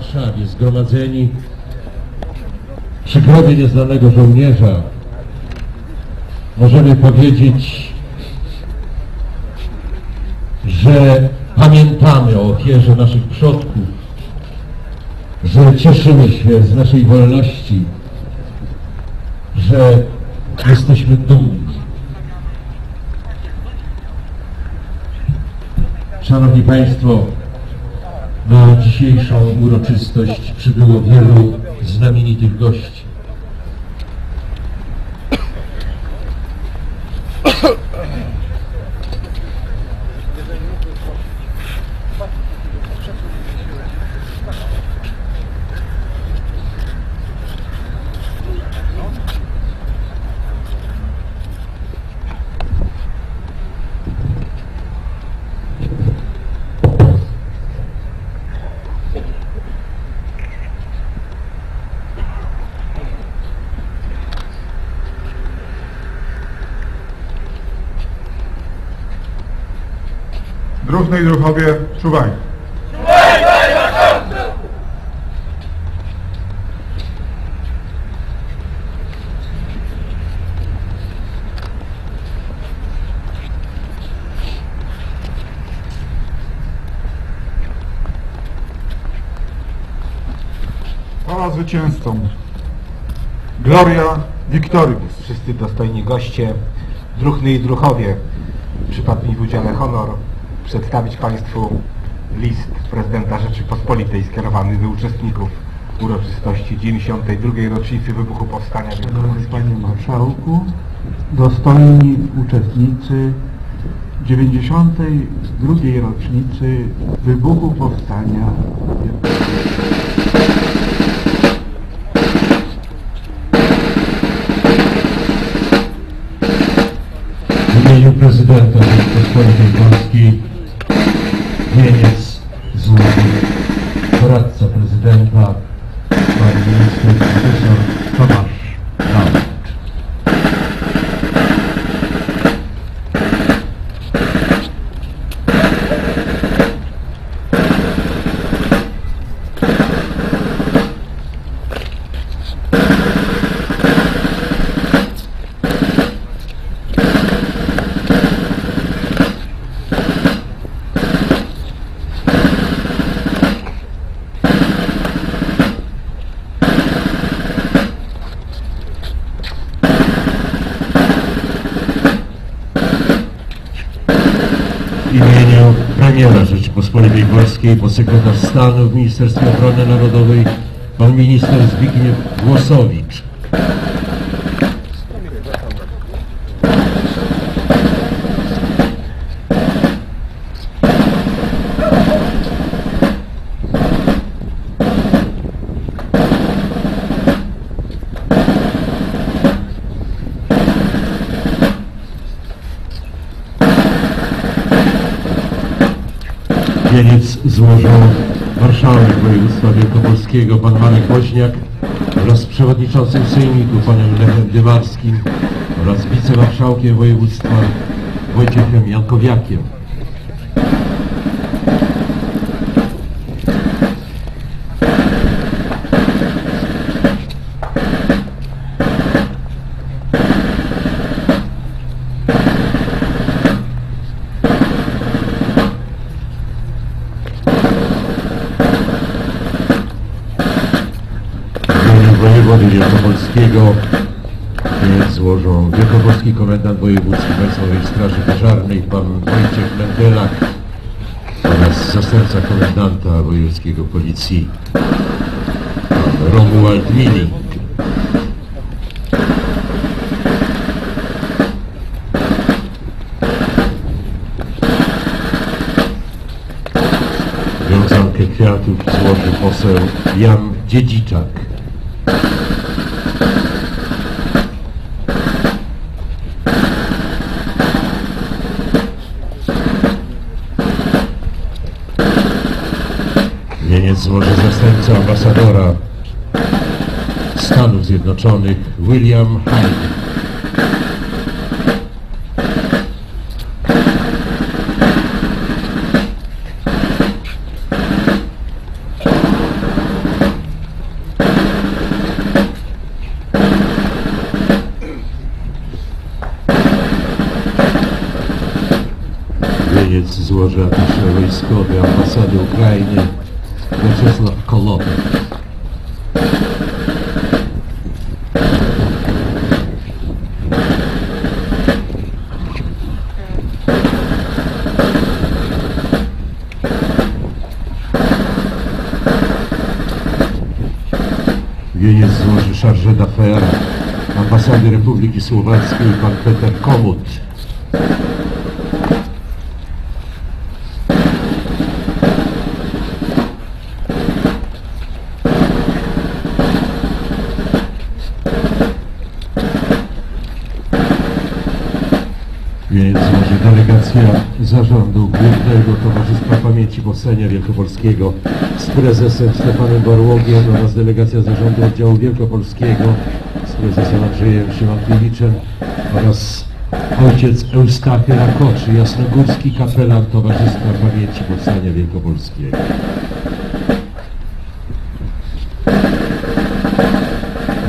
Warszawie zgromadzeni przy grobie nieznanego żołnierza możemy powiedzieć, że pamiętamy o ofierze naszych przodków, że cieszymy się z naszej wolności, że jesteśmy dumni. Szanowni Państwo, na dzisiejszą uroczystość przybyło wielu znamienitych gości. Druchny i druchowie, czuwaj. Chwała zwycięzcom. Gloria Victoribus. Wszyscy dostojni goście, druhny i druchowie, przypadł mi w udziale honor przedstawić Państwu list prezydenta Rzeczypospolitej skierowany do uczestników uroczystości 92. rocznicy wybuchu Powstania Szanowny Wielkopolskiego. Panie Marszałku, dostojni uczestnicy 92. rocznicy wybuchu Powstania. W imieniu prezydenta Rzeczypospolitej Polskiej wieniec Rzeczypospolitej Polskiej, podsekretarz stanu w Ministerstwie Obrony Narodowej, pan minister Zbigniew Głosowicz. Złożył marszałek województwa wielkopolskiego pan Marek Woźniak oraz przewodniczącym sejmiku panem Lechem Dywarskim oraz wicemarszałkiem województwa Wojciechem Jankowiakiem. Wojewody wielkopolskiego złożą wielkopolski komendant wojewódzki Państwowej Straży Pożarnej pan Wojciech Mendelak oraz zastępca komendanta wojewódzkiego policji pan Romuald Miling. Wiązankę kwiatów złoży poseł Jan Dziedziczak. States może zastępca ambasadora Stanów Zjednoczonych William Hyde. Wieniec złoży atasze wojskowy ambasady Ukrainy Wieniec złoży Charge d'Affaires ambasady Republiki Słowackiej pan Peter Komut. Więc może delegacja zarządu Głównego Towarzystwa Pamięci Powstania Wielkopolskiego z prezesem Stefanem Barłogiem oraz delegacja zarządu oddziału Wielkopolskiego z prezesem Andrzejem Szymankiewiczem oraz ojciec Eustachy Rakoczy, jasnogórski kapelan Towarzystwa Pamięci Powstania Wielkopolskiego.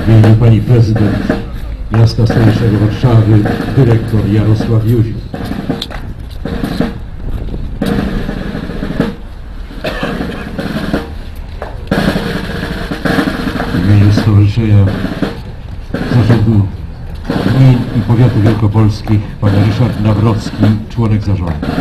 W imieniu pani prezydent miasta stołecznego Warszawy, dyrektor Jarosław Józif. W imieniu Stowarzyszenia Zarządu Gmin i Powiatu Wielkopolskich pan Ryszard Nawrocki, członek zarządu.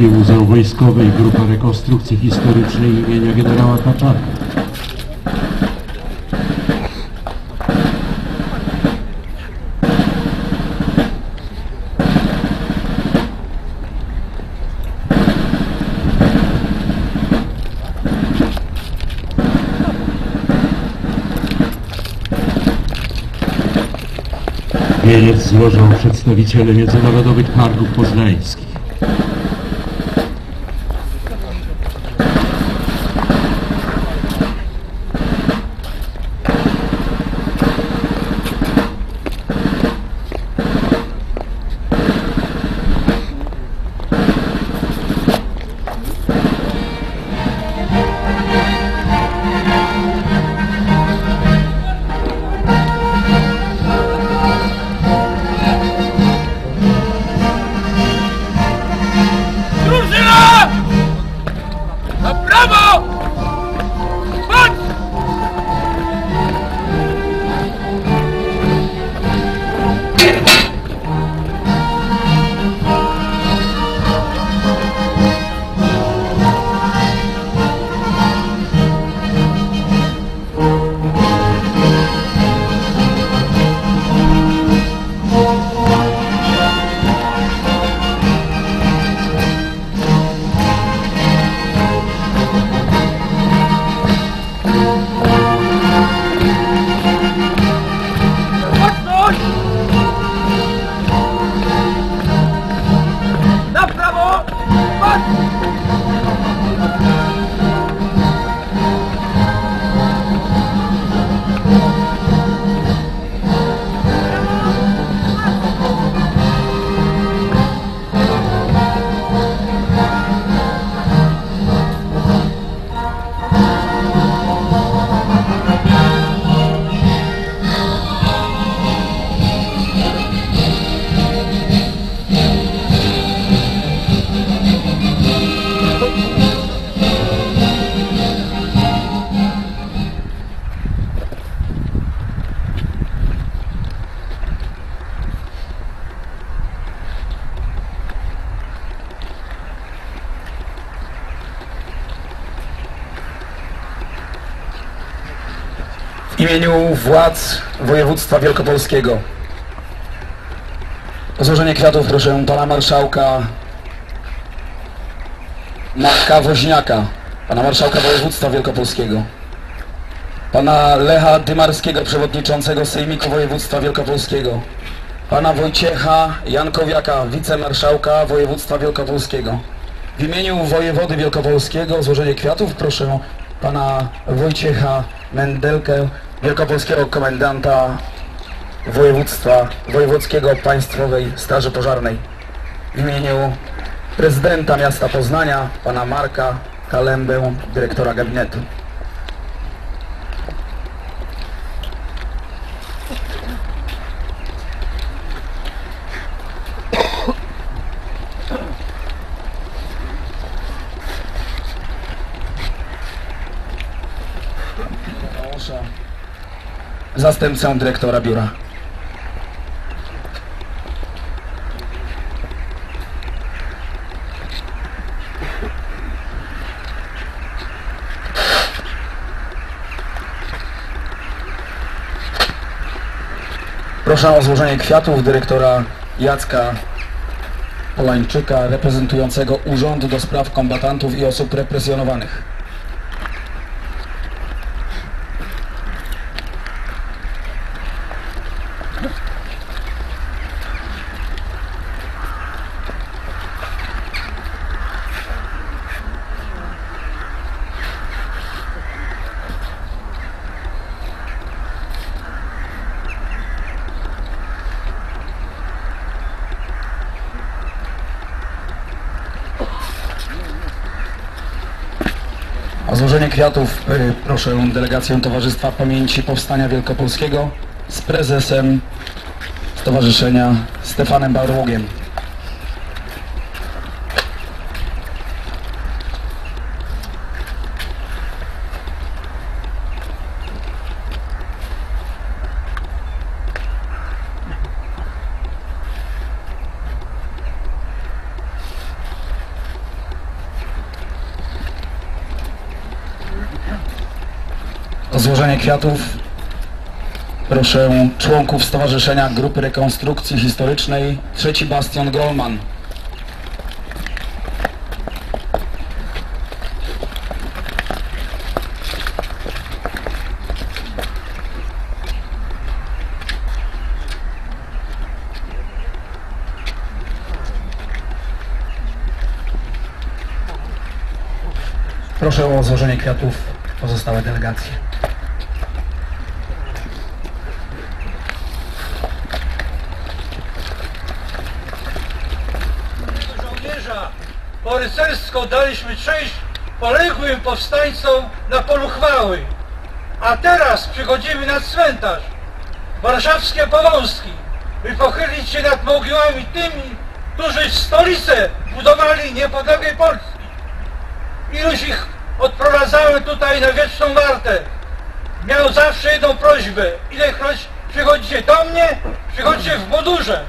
Lubuskie Muzeum Wojskowe i Grupa Rekonstrukcji Historycznej imienia generała Kaczaka. Wieniec złożą przedstawiciele Międzynarodowych Targów Poznańskich. W imieniu władz województwa wielkopolskiego. O złożenie kwiatów proszę pana marszałka Marka Woźniaka, pana marszałka województwa wielkopolskiego, pana Lecha Dymarskiego, przewodniczącego Sejmiku Województwa Wielkopolskiego, pana Wojciecha Jankowiaka, wicemarszałka województwa wielkopolskiego. W imieniu wojewody wielkopolskiego o złożenie kwiatów proszę pana Wojciecha Mendelkę, wielkopolskiego komendanta województwa wojewódzkiego Państwowej Straży Pożarnej w imieniu prezydenta miasta Poznania, pana Marka Kalembę, dyrektora gabinetu. Proszę. Zastępcę dyrektora biura. Proszę o złożenie kwiatów dyrektora Jacka Polańczyka, reprezentującego Urząd do Spraw Kombatantów i Osób Represjonowanych. O złożenie kwiatów y, proszę delegację Towarzystwa Pamięci Powstania Wielkopolskiego z prezesem Stowarzyszenia Stefanem Barłogiem. Złożenie kwiatów proszę członków Stowarzyszenia Grupy Rekonstrukcji Historycznej Trzeci Bastion Grolman. Proszę o złożenie kwiatów pozostałe delegacje. Żołnierza po rycersko daliśmy cześć poległym powstańcom na polu chwały. A teraz przychodzimy na cmentarz warszawskie Powązki, by pochylić się nad mogiłami tymi, którzy stolicę budowali niepodległej Polski. Iluś ich odprowadzałem tutaj na wieczną wartę. Miał zawsze jedną prośbę. Ilekroć przychodzicie do mnie, przychodźcie w mundurze.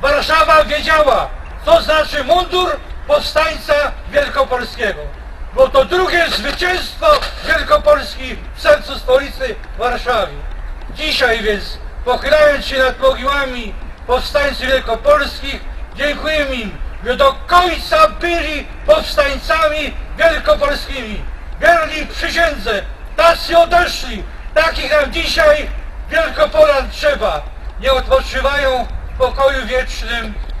Warszawa wiedziała, co znaczy mundur powstańca wielkopolskiego. Bo to drugie zwycięstwo Wielkopolski w sercu stolicy Warszawy. Dzisiaj więc, pochylając się nad mogiłami powstańców wielkopolskich, dziękujemy im, że do końca byli powstańcami wielkopolskimi. Wierni przysiędze, tacy odeszli, takich nam dzisiaj Wielkopolan trzeba. Nie odpoczywają w pokoju wiecznym.